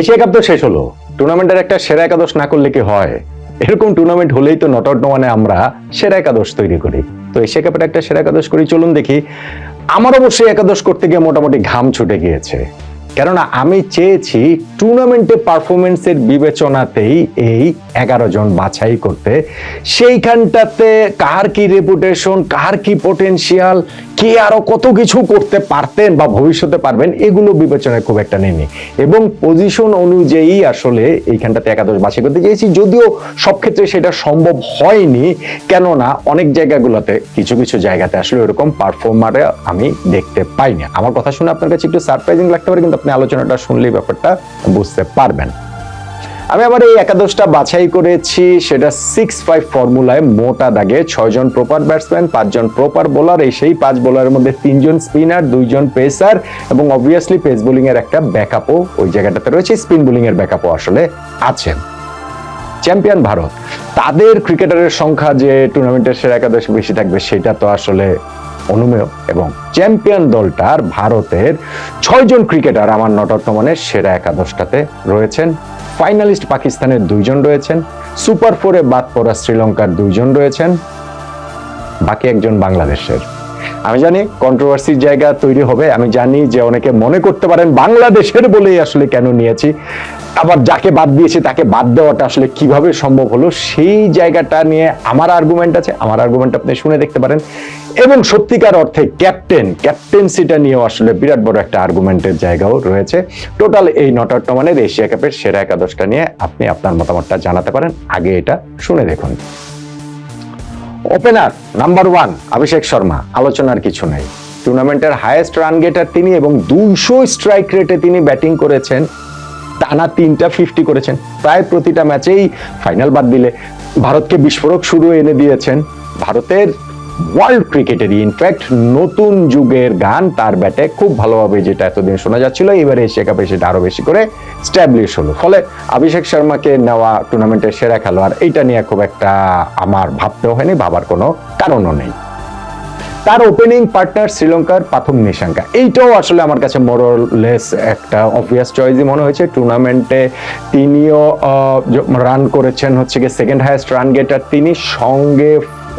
Asia cup তো শেষ হলো। টুর্নামেন্টের একটা সেরা একাদশ না করলে কি হয়? এরকম টুর্নামেন্ট হলেই তো নট আউট মানে আমরা সেরা একাদশ তৈরি করি। তো এশিয়া কাপের একটা সেরা একাদশ করি, চলুন দেখি। আমার অবশ্যই একাদশ করতে গিয়ে মোটামুটি ঘাম ছুটে গিয়েছে। কেননা আমি চেয়েছি টুর্নামেন্টে পারফরমেন্সের বিবেচনাতেই এই এগারো জন বাছাই করতে। সেইখানটাতে কার কি রেপুটেশন কার কি পোটেনশিয়াল কে আরও কত কিছু করতে পারতেন বা ভবিষ্যতে পারবেন, এগুলো বিবেচনায় খুব একটা নেই এবং পজিশন অনুযায়ী আসলে এইখানটাতে একাদশ বাছাই করতে চেয়েছি যদিও সব ক্ষেত্রে সেটা সম্ভব হয়নি, কেননা অনেক জায়গাগুলোতে, কিছু কিছু জায়গাতে আসলে এরকম পারফর্মারে আমি দেখতে পাই না আমার কথা শুনে আপনার কাছে একটু সারপ্রাইজিং লাগতে পারে, কিন্তু আপনি আলোচনাটা শুনলেই ব্যাপারটা বুঝতে পারবেন। আমি আবার এই একাদশটা বাছাই করেছি। সেটা সিক্স ফাইভ ফর্মুলায় মোটা দাগে। ছয়জন প্রপার ব্যাটসম্যান পাঁচজন প্রপার বোলার এই সেই পাঁচ বোলারের মধ্যে তিনজন স্পিনার দুইজন পেসার এবং অবভিয়াসলি পেস বোলিং এর একটা ব্যাকআপও ওই জায়গাটাতে রয়েছে। স্পিন বোলিং এর ব্যাকআপও আসলে আছে। চ্যাম্পিয়ন ভারত। তাদের ক্রিকেটারের সংখ্যা যে টুর্নামেন্টের সেরা একাদশে বেশি থাকবে, সেটা তো আসলে অনুমেয়। এবং চ্যাম্পিয়ন দলটার ভারতের ছয়জন ক্রিকেটার আমার নটর্তমানের সেরা একাদশটাতে রয়েছেন। ফাইনালিস্ট পাকিস্তানের দুইজন রয়েছেন, সুপার ফোরে বাদ পড়া শ্রীলঙ্কার দুইজন রয়েছেন, বাকি একজন বাংলাদেশের। আমি জানি কন্ট্রোভার্সির জায়গা তৈরি হবে, আমি জানি যে অনেকে মনে করতে পারেন বাংলাদেশের বলেই আসলে কেন নিয়েছি। আবার যাকে বাদ দিয়েছে, তাকে বাদ দেওয়াটা আসলে কীভাবে সম্ভব হলো, সেই জায়গাটা নিয়ে আমার আর্গুমেন্ট আছে। আমার আর্গুমেন্ট আপনি শুনে দেখতে পারেন। এবং সত্যিকার অর্থে ক্যাপ্টেন ক্যাপ্টেন্সিটা নিয়েও আসলে বিরাট বড় একটা আর্গুমেন্টের জায়গাও রয়েছে। টোটাল এই নটার্টমানের এশিয়া কাপের সেরা একাদশটা নিয়ে আপনি আপনার মতামতটা জানাতে পারেন। আগে এটা শুনে দেখুন। Opener number one Abhishek Sharma আলোচনার কিছু নেই। টুর্নামেন্টের হায়েস্ট রান গেটার তিনি এবং দুইশো স্ট্রাইক রেটে তিনি ব্যাটিং করেছেন টানা তিনটা ফিফটি করেছেন। প্রায় প্রতিটা ম্যাচেই ফাইনাল বাদ দিলে ভারতকে বিস্ফোরক শুরু এনে দিয়েছেন ভারতের ওয়ার্ল্ড ক্রিকেটেরই ইনফ্যাক্ট নতুন যুগের গান তার ব্যাটে খুব ভালোভাবে যেটা এতদিন শোনা যাচ্ছিল, এবারে এশিয়া কাপে সেটা আরও বেশি করে স্ট্যাবলিশ হলো। ফলে অভিষেক শর্মাকে নেওয়া টুর্নামেন্টের সেরা খেলোয়াড়, এইটা নিয়ে খুব একটা আমার ভাবতেও হয়নি, ভাবার কোনো কারণও নেই। তার ওপেনিং পার্টনার শ্রীলঙ্কার পাথম নিশাঙ্কা। এইটাও আসলে আমার কাছে মোরলেস একটা অবভিয়াস চয়েসই মনে হয়েছে। টুর্নামেন্টে তিনিও রান করেছেন হচ্ছে গিয়ে সেকেন্ড হায়েস্ট রান গেটার তিনি সঙ্গে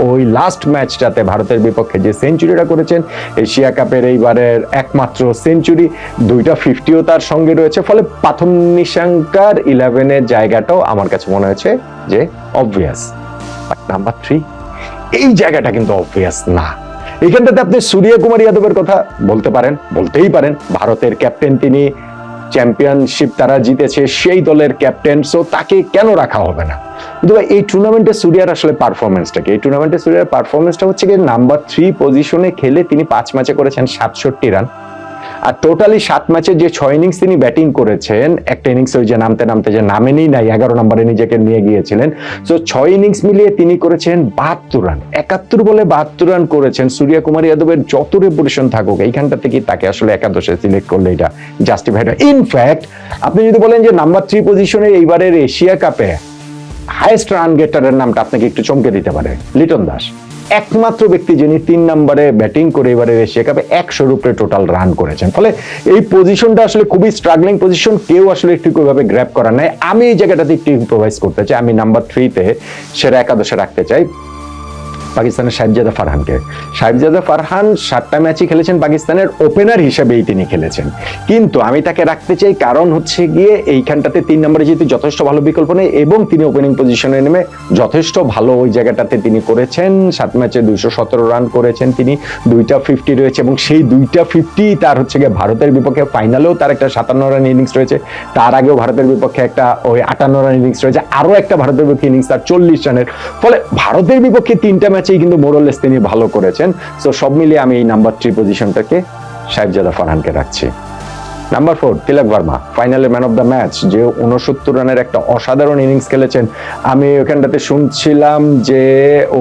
ওই লাস্ট ম্যাচটাতে ভারতের বিপক্ষে যে সেঞ্চুরিটা করেছেন, এশিয়া কাপের এইবারের একমাত্র সেঞ্চুরি দুইটা ফিফটিও তার সঙ্গে রয়েছে। ফলে পাথম নিশাঙ্কার ইলেভেনের জায়গাটাও আমার কাছে মনে হয়েছে যে অবভিয়াস নাম্বার থ্রি এই জায়গাটা কিন্তু অবভিয়াস না। এখানটাতে আপনি সূর্য কুমার যাদবের কথা বলতে পারেন, বলতেই পারেন। ভারতের ক্যাপ্টেন তিনি চ্যাম্পিয়নশিপ তারা জিতেছে, সেই দলের ক্যাপ্টেন সো তাকে কেন রাখা হবে না? কিন্তু এই টুর্নামেন্টে সূর্যার আসলে পারফরমেন্সটাকে এই টুর্নামেন্টে সূর্যার পারফরমেন্সটা হচ্ছে কি নাম্বার থ্রি পজিশনে খেলে তিনি পাঁচ ম্যাচে করেছেন সাতষট্টি রান আর টোটালি সাত ম্যাচে যে ছয় ইনিংস তিনি ব্যাটিং করেছেন, একটা ইনিংস ওই যে নামতে নামতে যে নামেনি নাই, এগারো নম্বরে নিজেকে নিয়ে গিয়েছিলেন। তো ছয় ইনিংস মিলিয়ে তিনি করেছেন বাহাত্তর রান একাত্তর বলে বাহাত্তর রান করেছেন সূর্য কুমার যাদবের যত রেপুটেশন থাকুক এইখানটা থেকে তাকে আসলে একাদশে সিলেক্ট করলে এটা জাস্টিফাইড হয়? ইনফ্যাক্ট আপনি যদি বলেন যে নাম্বার থ্রি পজিশনে এইবারের এশিয়া কাপে হাইয়েস্ট রান গেটারের নামটা আপনাকে একটু চমকে দিতে পারে, লিটন দাস। একমাত্র ব্যক্তি যিনি তিন নাম্বারে ব্যাটিং করে এবারে এশিয়া কাপে একশোর উপরে টোটাল রান করেছেন। ফলে এই পজিশনটা আসলে খুবই স্ট্রাগলিং পজিশন কেউ আসলে একটু ওইভাবে গ্র্যাপ করা নাই। আমি এই জায়গাটাতে একটু ইম্প্রোভাইজ করতে চাই। আমি নাম্বার থ্রিতে সেরা একাদশে রাখতে চাই। পাকিস্তানের সাহেবজাদা ফারহানকে। সাহেবজাদা ফারহান সাতটা ম্যাচই খেলেছেন পাকিস্তানের ওপেনার হিসেবেই তিনি খেলেছেন। কিন্তু আমি তাকে রাখতে চাই কারণ হচ্ছে গিয়ে এইখানটাতে তিন নম্বরে যেহেতু যথেষ্ট ভালো বিকল্প নেই এবং তিনি ওপেনিং পজিশনে নেমে যথেষ্ট ভালো ওই জায়গাটাতে তিনি করেছেন। সাত ম্যাচে দুইশো সতেরো রান করেছেন তিনি, দুইটা ফিফটি রয়েছে এবং সেই দুইটা ফিফটি তার হচ্ছে গিয়ে ভারতের বিপক্ষে ফাইনালেও তার একটা সাতান্ন রান ইনিংস রয়েছে। তার আগেও ভারতের বিপক্ষে একটা ওই আটান্ন রান ইনিংস রয়েছে। আরও একটা ভারতের বিপক্ষে ইনিংস তার চল্লিশ রানের ফলে ভারতের বিপক্ষে তিনটা ম্যাচেই কিন্তু মোরলেস তিনি ভালো করেছেন। সো সব মিলিয়ে আমি এই নাম্বার থ্রি পজিশনটাকে সাহেবজাদা ফারহানকে রাখছি। নাম্বার ফোর তিলক ভার্মা ফাইনালে ম্যান অফ দ্য ম্যাচ যে উনসত্তর রানের একটা অসাধারণ ইনিংস খেলেছেন। আমি ওখানটাতে শুনছিলাম যে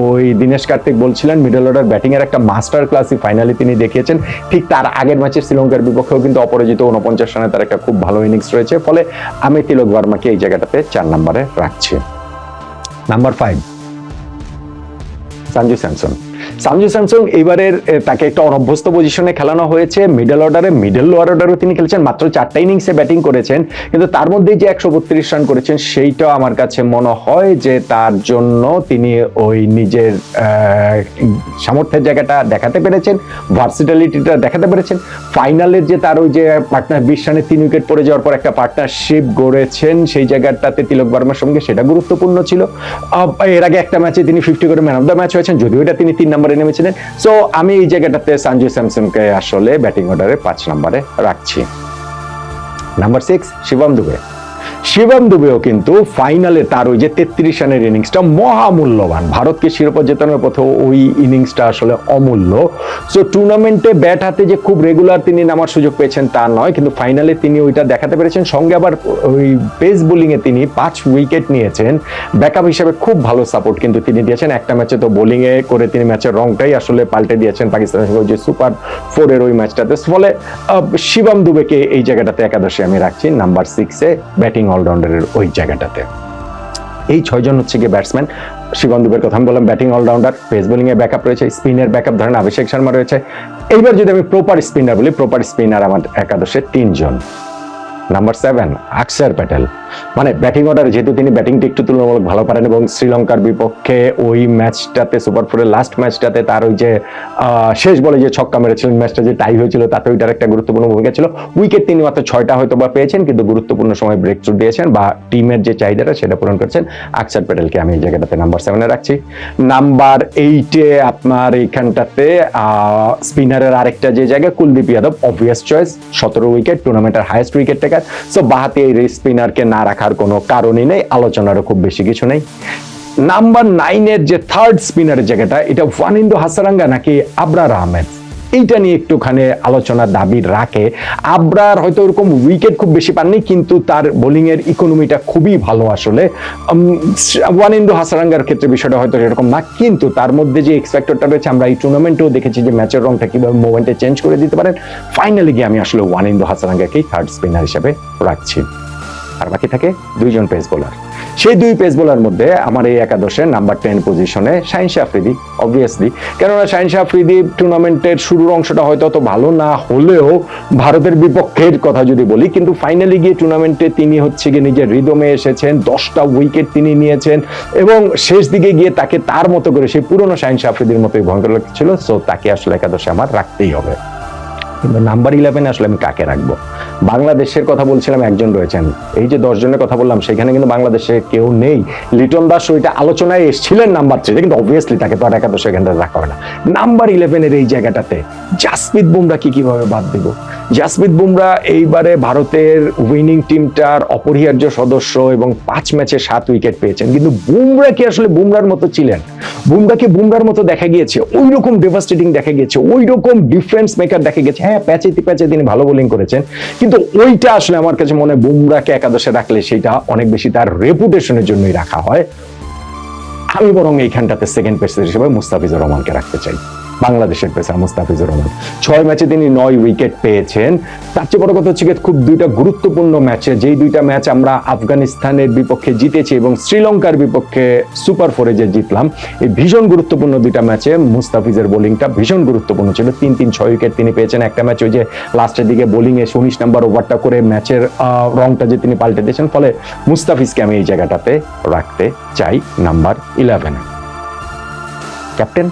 ওই দীনেশ কার্তিক বলছিলেন মিডল অর্ডার ব্যাটিংয়ের একটা মাস্টার ক্লাসই ফাইনালি তিনি দেখিয়েছেন। ঠিক তার আগের ম্যাচে শ্রীলঙ্কার বিপক্ষেও কিন্তু অপরাজিত উনপঞ্চাশ রানে তার একটা খুব ভালো ইনিংস রয়েছে। ফলে আমি তিলক ভার্মাকে এই জায়গাটাতে চার নম্বরে রাখছি। নাম্বার ফাইভ সঞ্জু স্যামসন সামজু স্যামসং এবারের তাকে একটা অনভ্যস্ত পজিশনে খেলানো হয়েছে। মিডল অর্ডারে মিডল লোয়ার অর্ডারও তিনি খেলেছেন। মাত্র চারটা ইনিংসে ব্যাটিং করেছেন। কিন্তু তার মধ্যে যে একশো বত্রিশ রান করেছেন সেইটা আমার কাছে মনে হয় যে তার জন্য তিনি ওই নিজের সামর্থ্যের জায়গাটা দেখাতে পেরেছেন ভার্সিটালিটিটা দেখাতে পেরেছেন। ফাইনালের যে তার ওই যে পার্টনার বিশ রানে তিন উইকেট পড়ে যাওয়ার পর একটা পার্টনারশিপ গড়েছেন, সেই জায়গাটাতে তিলক বর্মার সঙ্গে সেটা গুরুত্বপূর্ণ ছিল। এর আগে একটা ম্যাচে তিনি ফিফটি করে ম্যান অফ দ্য ম্যাচ হয়েছেন, যদিও এটা তিনি তিন নম্বরে নেমেছিলেন। সো আমি এই জায়গাটাতে সঞ্জু স্যামসনকে আসলে ব্যাটিং অর্ডারে পাঁচ নম্বরে রাখছি। নাম্বার সিক্স শিবম দুবে শিবম দুবেও কিন্তু ফাইনালে তার ওই যে তেত্রিশ রানের ইনিংসটা মহামূল্যবান। ভারতকে শিরোপা জেতানোর পথে ওই ইনিংসটা আসলে অমূল্য। সো টুর্নামেন্টে ব্যাট হাতে যে খুব রেগুলার তিনি নামার সুযোগ পেয়েছেন তা নয়, কিন্তু ফাইনালে তিনি ওইটা দেখাতে পেরেছেন। সঙ্গে আবার ওই পেস বোলিং এ তিনি পাঁচ উইকেট নিয়েছেন। ব্যাকআপ হিসেবে খুব ভালো সাপোর্ট কিন্তু তিনি দিয়েছেন। একটা ম্যাচে তো বোলিংয়ে করে তিনি ম্যাচের রংটাই আসলে পাল্টে দিয়েছেন পাকিস্তানের সঙ্গে যে সুপার ফোরের ওই ম্যাচটাতে ফলে শিবম দুবেকে এই জায়গাটাতে একাদশে আমি রাখছি। নাম্বার সিক্সে ব্যাটিং অলরাউন্ডারের ওই জায়গাটাতে। এই ছয়জন হচ্ছে গিয়ে ব্যাটসম্যান শিবন্দীপের কথা আমি বললাম ব্যাটিং অলরাউন্ডার পেস বোলিং এ ব্যাকআপ রয়েছে স্পিনের ব্যাকআপ ধরেন অভিষেক শর্মা রয়েছে। এইবার যদি আমি প্রপার স্পিনার বলি প্রপার স্পিনার আমার একাদশে তিনজন। নাম্বার সেভেন আকসার প্যাটেল মানে ব্যাটিং অর্ডার যেহেতু তিনি ব্যাটিংটা একটু তুলনামূলক ভালো পারেন এবং শ্রীলঙ্কার বিপক্ষে ওই ম্যাচটাতে সুপার ফোরের লাস্ট ম্যাচটাতে তার ওই যে শেষ বলে যে ছক্কা মেরেছিলেন ম্যাচটা যে টাই হয়েছিল, তাতে ওইটার একটা গুরুত্বপূর্ণ ভূমিকা ছিল। উইকেট তিনি মাত্র ছয়টা হয়তো বা পেয়েছেন, কিন্তু গুরুত্বপূর্ণ সময় ব্রেক থ্রু দিয়েছেন বা টিমের যে চাহিদাটা সেটা পূরণ করেছেন। আকসার প্যাটেলকে আমি এই জায়গাটাতে নাম্বার সেভেনে রাখছি। নাম্বার এইটে আপনার এইখানটাতে স্পিনারের আরেকটা যে জায়গা, কুলদীপ যাদব অবভিয়াস চয়েস সতেরো উইকেট টুর্নামেন্টের হাইয়েস্ট উইকেট টেকার সো বাহাতি এই স্পিনারকে না রাখার কোনো কারণই নেই, আলোচনারও খুব বেশি কিছু নেই। নাম্বার নাইনের যে থার্ড স্পিনারের জায়গাটা এটা ওয়ানিন্দু হাসারাঙ্গা নাকি আবরার আহমেদ? এইটা নিয়ে একটুখানি আলোচনার দাবি রাখে। আবরার হয়তো ওরকম উইকেট খুব বেশি পাননি, কিন্তু তার বোলিং এর ইকোনমিটা খুবই ভালো আসলে। ওয়ানিন্দু হাসারাঙ্গার ক্ষেত্রে বিষয়টা হয়তো এরকম না, কিন্তু তার মধ্যে যে এক্সপেক্টরটা রয়েছে, আমরা এই টুর্নামেন্টেও দেখেছি যে ম্যাচের রংটা কীভাবে মোমেন্টে চেঞ্জ করে দিতে পারেন। ফাইনালি গিয়ে আমি আসলে ওয়ানিন্দু হাসারাঙ্গাকেই থার্ড স্পিনার হিসেবে রাখছি। আর বাকি থাকে দুইজন পেস বোলার সেই দুই পেস বোলার মধ্যে আমার এই একাদশে নাম্বার টেন পজিশনে শাহিন শাহ আফ্রিদি অবভিয়াসলি কেননা শাহিন শাহ আফ্রিদি টুর্নামেন্টের শুরুর অংশটা হয়তো অত ভালো না হলেও ভারতের বিপক্ষের কথা যদি বলি, কিন্তু ফাইনালি গিয়ে টুর্নামেন্টে তিনি হচ্ছে গিয়ে নিজের রিদমে এসেছেন, দশটা উইকেট তিনি নিয়েছেন, এবং শেষ দিকে গিয়ে তাকে তার মতো করে সেই পুরনো শাহিন শাহ আফ্রিদির মতোই ভয়ঙ্কর লাগছিল সো তাকে আসলে একাদশে আমার রাখতেই হবে। কিন্তু নাম্বার ইলেভেনে আসলে আমি কাকে রাখব? বাংলাদেশের কথা বলছিলাম, একজন রয়েছেন। এই যে দশ জনের কথা বললাম, সেখানে কিন্তু বাংলাদেশে কেউ নেই। লিটন দাস ওইটা আলোচনায় এসেছিলেন নাম্বার থ্রিতে কিন্তু অবভিয়াসলি তাকে তো আর একাদশ এখানটা রাখা হবে না। নাম্বার ইলেভেনের এই জায়গাটাতে, জাসপ্রীত বুমরা কি কীভাবে বাদ দেব? জাসপ্রীত বুমরা এইবারে ভারতের উইনিং টিমটার অপরিহার্য সদস্য এবং পাঁচ ম্যাচে সাত উইকেট পেয়েছেন। কিন্তু বুমরা কি আসলে বুমরার মতো ছিলেন? বুমরাকে বুমরার মতো দেখা গিয়েছে? ওই রকম ডেভাস্টেটিং দেখা গিয়েছে ওই রকম ডিফারেন্স মেকার দেখা গেছে হ্যাঁ প্যাচে প্যাচে তিনি ভালো বোলিং করেছেন, কিন্তু ওইটা আসলে আমার কাছে মনে হয় বুমরাকে একাদশে রাখলে সেটা অনেক বেশি তার রেপুটেশনের জন্যই রাখা হয়। আমি বরং এইখানটাতে সেকেন্ড পেসার হিসেবে মুস্তাফিজুর রহমানকে রাখতে চাই। বাংলাদেশের পেসার মুস্তাফিজুর রহমান। ছয় ম্যাচে তিনি নয় উইকেট পেয়েছেন। তার চেয়ে বড় কথা হচ্ছে খুব দুইটা গুরুত্বপূর্ণ ম্যাচে, যেই দুইটা ম্যাচ আমরা আফগানিস্তানের বিপক্ষে জিতেছি এবং শ্রীলঙ্কার বিপক্ষে সুপার ফোরে যে জিতলাম, এই ভীষণ গুরুত্বপূর্ণ দুইটা ম্যাচে মুস্তাফিজের বোলিংটা ভীষণ গুরুত্বপূর্ণ ছিল। তিন তিন, ছয় উইকেট তিনি পেয়েছেন। একটা ম্যাচ ওই যে লাস্টের দিকে বোলিংয়ে উনিশ নাম্বার ওভারটা করে ম্যাচের রংটা যে তিনি পাল্টে দিয়েছেন, ফলে মুস্তাফিজকে আমি এই জায়গাটাতে রাখতে চাই, নাম্বার ইলেভেনে। ক্যাপ্টেন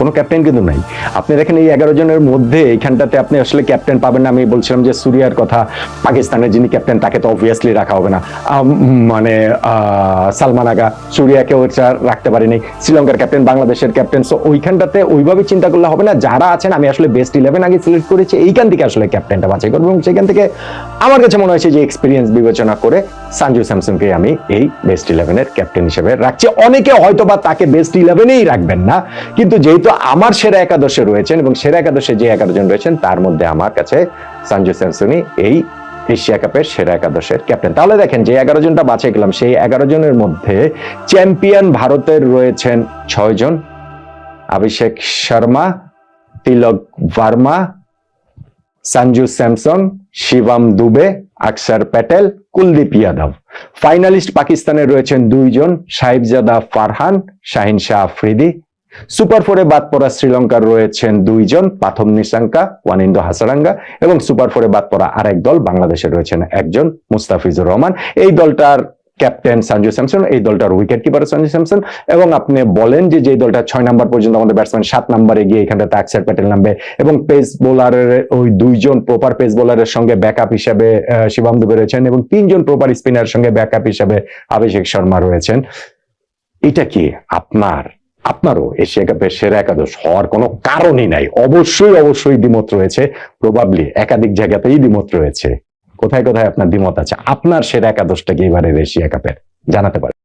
কোনো ক্যাপ্টেন কিন্তু নাই। আপনি দেখেন এই এগারো জনের মধ্যে এইখানটাতে আপনি আসলে ক্যাপ্টেন পাবেন না। আমি বলছিলাম যে সুরিয়ার কথা, পাকিস্তানের যিনি ক্যাপ্টেন তাকে তো অবভিয়াসলি রাখা হবে না। মানে সালমান আগা, সুরিয়াকেও এটা রাখতে পারিনি। শ্রীলঙ্কার ক্যাপ্টেন বাংলাদেশের ক্যাপ্টেন সো ওইখানটাতে ওইভাবে চিন্তা করলে হবে না। যারা আছেন, আমি আসলে বেস্ট ইলেভেন আগে সিলেক্ট করেছি, এইখান থেকে আসলে ক্যাপ্টেনটা বাছাই করব এবং সেখান থেকে আমার কাছে মনে হয়েছে যে এক্সপিরিয়েন্স বিবেচনা করে সঞ্জু স্যামসনকে আমি এই বেস্ট ইলেভেনের ক্যাপ্টেন হিসেবে রাখছি। অনেকে হয়তো বা তাকে বেস্ট ইলেভেনেই রাখবেন না, কিন্তু যেহেতু আমার সেরা একাদশে রয়েছেন এবং সেরা একাদশে যে এগারো জন রয়েছেন, তার মধ্যে আমার কাছে সঞ্জু স্যামসনই এই এশিয়া কাপের সেরা একাদশের ক্যাপ্টেন তাহলে দেখেন যে এগারো জনটা বাছাই গেলাম সেই এগারো জনের মধ্যে চ্যাম্পিয়ন ভারতের রয়েছেন ছয় জন অভিষেক শর্মা, তিলক ভার্মা সঞ্জু স্যামসন শিবম দুবে আকসার প্যাটেল, কুলদীপ ইয়াদব ফাইনালিস্ট পাকিস্তানে রয়েছেন দুইজন, সাহিবজাদা ফারহান, শাহিন শাহ আফ্রিদি। সুপার ফোরে বাদ পড়া শ্রীলঙ্কার রয়েছেন দুইজন, পাথম নিশাঙ্কা, ওয়ানিন্দো হাসারাঙ্গা এবং সুপার ফোরে বাদ পড়া আরেক দল বাংলাদেশে রয়েছেন একজন, মুস্তাফিজুর রহমান। এই দলটার ক্যাপ্টেন সঞ্জু স্যামসন, এই দলটার উইকেট কিপার সঞ্জু স্যামসন এবং আপনি বলেন যে যে দলটা ছয় নাম্বার পর্যন্ত আমাদের ব্যাটসম্যান সাত নাম্বারে গিয়ে এখানটাতে আকসার প্যাটেল নামবে এবং পেস বোলারের ওই দুইজন প্রপার পেস বোলারের সঙ্গে ব্যাকআপ হিসাবে শিবম দুবে রয়েছেন এবং তিনজন প্রপার স্পিনার সঙ্গে ব্যাকআপ হিসাবে অভিষেক শর্মা রয়েছেন। এটা কি আপনার, আপনারও এশিয়া কাপের সেরা একাদশ হওয়ার কোনো কারণই নাই? অবশ্যই অবশ্যই দ্বিমত রয়েছে। প্রবাবলি একাধিক জায়গাতেই দ্বিমত রয়েছে। কোথায় কোথায় আপনার দ্বিমত আছে? আপনার সেরা একাদশটা কি এবারের এশিয়া কাপের? জানাতে পারেন।